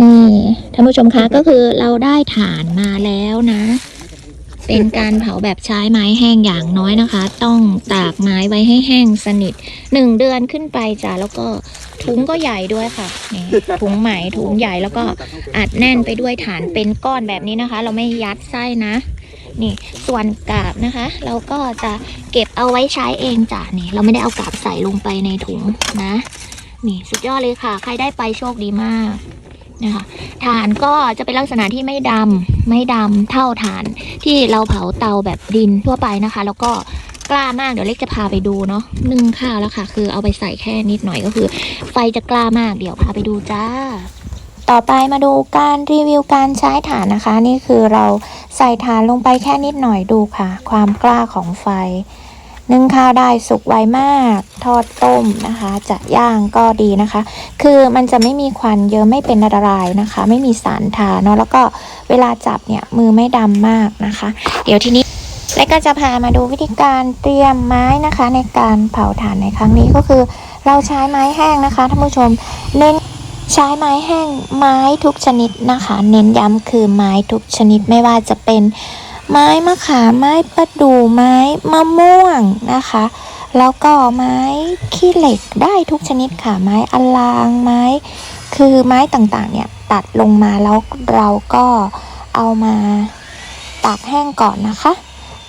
นี่ท่านผู้ชมคะก็คือเราได้ฐานมาแล้วนะ เป็นการเผาแบบใช้ไม้แห้งอย่างน้อยนะคะ ต้องตากไม้ไว้ให้แห้งสนิทหนึ่งเดือนขึ้นไปจ้ะแล้วก็ถุงก็ใหญ่ด้วยค่ะนี่ถุงใหม่ถุงใหญ่แล้วก็อัดแน่นไปด้วยฐานเป็นก้อนแบบนี้นะคะ เราไม่ยัดไส้นะนี่ส่วนกาบนะคะ เราก็จะเก็บเอาไว้ใช้เองจ้ะนี่เราไม่ได้เอากาบใส่ลงไปในถุงนะ นี่สุดยอดเลยค่ะ ใครได้ไปโชคดีมากนะคะฐานก็จะเป็นลักษณะที่ไม่ดำไม่ดำเท่าฐานที่เราเผาเตาแบบดินทั่วไปนะคะ แล้วก็กล้ามากเดี๋ยวเล็กจะพาไปดูเนาะนึ่งข้าวแล้วค่ะ คือเอาไปใส่แค่นิดหน่อยก็คือ ไฟจะกล้ามากเดี๋ยวพาไปดูจ้า ต่อไปมาดูการรีวิวการใช้ฐานนะคะ นี่คือเราใส่ฐานลงไปแค่นิดหน่อยดูค่ะ ความกล้าของไฟ นึ่งข้าวได้สุกไวมาก ทอดต้มนะคะ จะย่างก็ดีนะคะ คือมันจะไม่มีควันเยอะไม่เป็นอันตรายนะคะ ไม่มีสารทาเนาะแล้วก็เวลาจับเนี่ยมือไม่ดำมากนะคะ เดี๋ยวทีนี้แล้วก็จะพามาดูวิธีการเตรียมไม้นะคะ ในการเผาถ่านในครั้งนี้ก็คือเราใช้ไม้แห้งนะคะท่านผู้ชมเน้นใช้ไม้แห้งไม้ทุกชนิดนะคะ เน้นย้ำคือไม้ทุกชนิดไม่ว่าจะเป็น ไม้มะขามไม้ประดู่ไม้มะม่วงนะคะ แล้วก็ไม้ขี้เหล็กได้ทุกชนิดค่ะ ไม้อลางไม้ คือไม้ต่างๆเนี่ยตัดลงมาแล้วเราก็เอามาตากแห้งก่อนนะคะ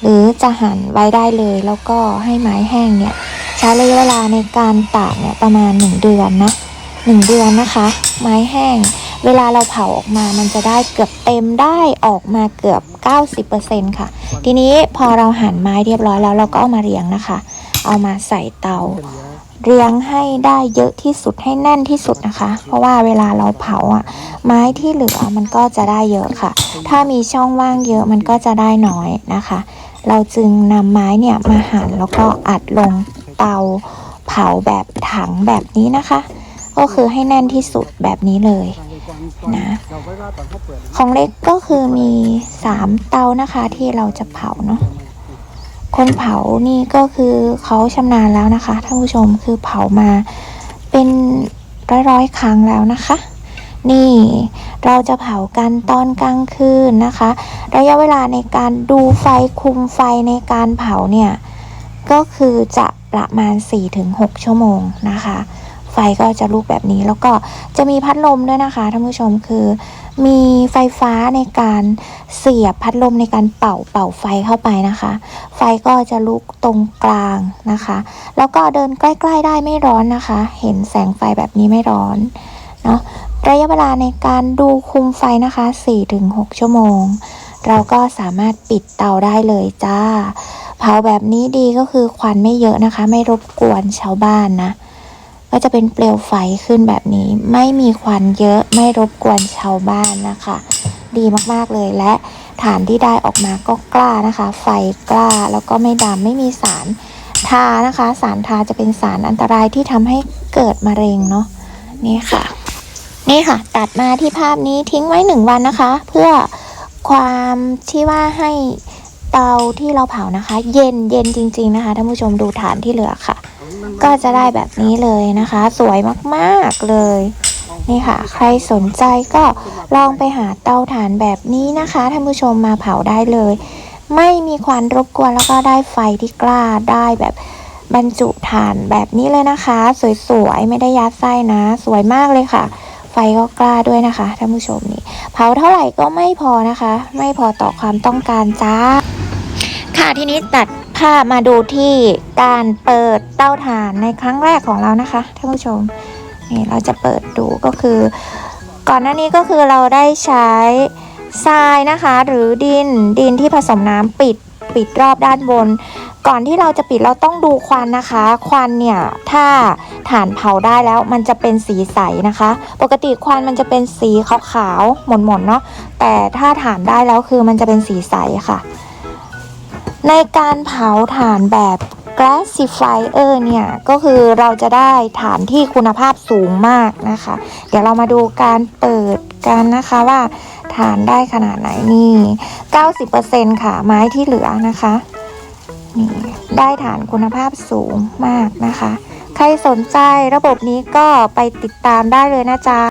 หรือจะหั่นไว้ได้เลยแล้วก็ให้ไม้แห้งเนี่ยใช้ระยะเวลาในการตากเนี่ยประมาณ 1 เดือนนะ1เดือนนะคะ ไม้แห้ง เวลาเราเผาออกมามันจะได้เกือบเต็มได้ออกมาเกือบ 90%ค่ะ ทีนี้พอเราหั่นไม้เรียบร้อยแล้วเราก็เอามาเรียงนะคะ เอามาใส่เตา เรียงให้ได้เยอะที่สุดให้แน่นที่สุดนะคะ เพราะว่าเวลาเราเผาอะ ไม้ที่เหลือมันก็จะได้เยอะค่ะ ถ้ามีช่องว่างเยอะมันก็จะได้น้อยนะคะ เราจึงนำไม้เนี่ยมาหั่นแล้วก็อัดลงเตาเผาแบบถังแบบนี้นะคะ ก็คือให้แน่นที่สุดแบบนี้เลย นะของเล็กก็คือมีสามเตานะคะที่เราจะเผาเนาะคนเผานี่ก็คือเขาชำนาญแล้วนะคะท่านผู้ชมคือเผามาเป็นร้อยร้อยๆครั้งแล้วนะคะ นี่เราจะเผากันตอนกลางคืนนะคะ ระยะเวลาในการดูไฟคุมไฟในการเผาเนี่ยก็คือจะประมาณ 4-6 ชั่วโมงนะคะ ไฟก็จะลุกแบบนี้ แล้วก็จะมีพัดลมด้วยนะคะท่านผู้ชมคือ มีไฟฟ้าในการเสียบพัดลมในการเป่าเป่าไฟเข้าไปนะคะ ไฟก็จะลุกตรงกลางนะคะ แล้วก็เดินใกล้ ๆ ได้ไม่ร้อนนะคะ เห็นแสงไฟแบบนี้ไม่ร้อนเนาะระยะเวลาในการดูคุมไฟนะคะ 4-6 ชั่วโมง เราก็สามารถปิดเตาได้เลยจ้า เผาแบบนี้ดีก็คือควันไม่เยอะนะคะ ไม่รบกวนชาวบ้านนะ ก็จะเป็นเปลวไฟขึ้นแบบนี้ ไม่มีควันเยอะไม่รบกวนชาวบ้านนะคะ ดีมากๆเลยและฐานที่ได้ออกมาก็กล้านะคะ ไฟกล้าแล้วก็ไม่ดำไม่มีสารทานะคะ สารทาจะเป็นสารอันตรายที่ทำให้เกิดมะเร็งเนาะนี่ค่ะ นี่ค่ะ ตัดมาที่ภาพนี้ทิ้งไว้หนึ่งวันนะคะ เพื่อความที่ว่าให้เตาที่เราเผานะคะ เย็นเย็นจริง ๆ นะคะท่านผู้ชมดูฐานที่เหลือค่ะ ก็จะได้แบบนี้เลยนะคะ สวยมากๆเลยนี่ค่ะ ใครสนใจก็ลองไปหาเตาถ่านแบบนี้นะคะท่านผู้ชมมาเผาได้เลย ไม่มีควันรบกวนแล้วก็ได้ไฟที่กล้าได้แบบบรรจุถ่านแบบนี้เลยนะคะ สวยๆไม่ได้ยัดไส้นะ สวยมากเลยค่ะ ไฟก็กล้าด้วยนะคะท่านผู้ชมนี่เผาเท่าไหร่ก็ไม่พอนะคะ ไม่พอต่อความต้องการจ้า ค่ะทีนี้ตัด ภาพมาดูที่การเปิดเตาถ่านในครั้งแรกของเรานะคะท่านผู้ชมนี่เราจะเปิดดูก็คือ ก่อนหน้านี้ก็คือเราได้ใช้ทรายนะคะ หรือดินดินที่ผสมน้ำปิดปิดรอบด้านบน ก่อนที่เราจะปิดเราต้องดูควันนะคะ ควันเนี่ยถ้าฐานเผาได้แล้วมันจะเป็นสีใสนะคะ ปกติควันมันจะเป็นสีขาวๆหม่นๆเนาะแต่ถ้าฐานได้แล้วคือมันจะเป็นสีใสค่ะ ในการเผาถ่านแบบ gasifier เนี่ย ก็คือเราจะได้ฐานที่คุณภาพสูงมากนะคะ เดี๋ยวเรามาดูการเปิดกันนะคะว่าฐานได้ขนาดไหนนี่ 90%ค่ะไม้ที่เหลือนะคะนี่ได้ฐานคุณภาพสูงมากนะคะ ใครสนใจระบบนี้ก็ไปติดตามได้เลยนะจ๊ะ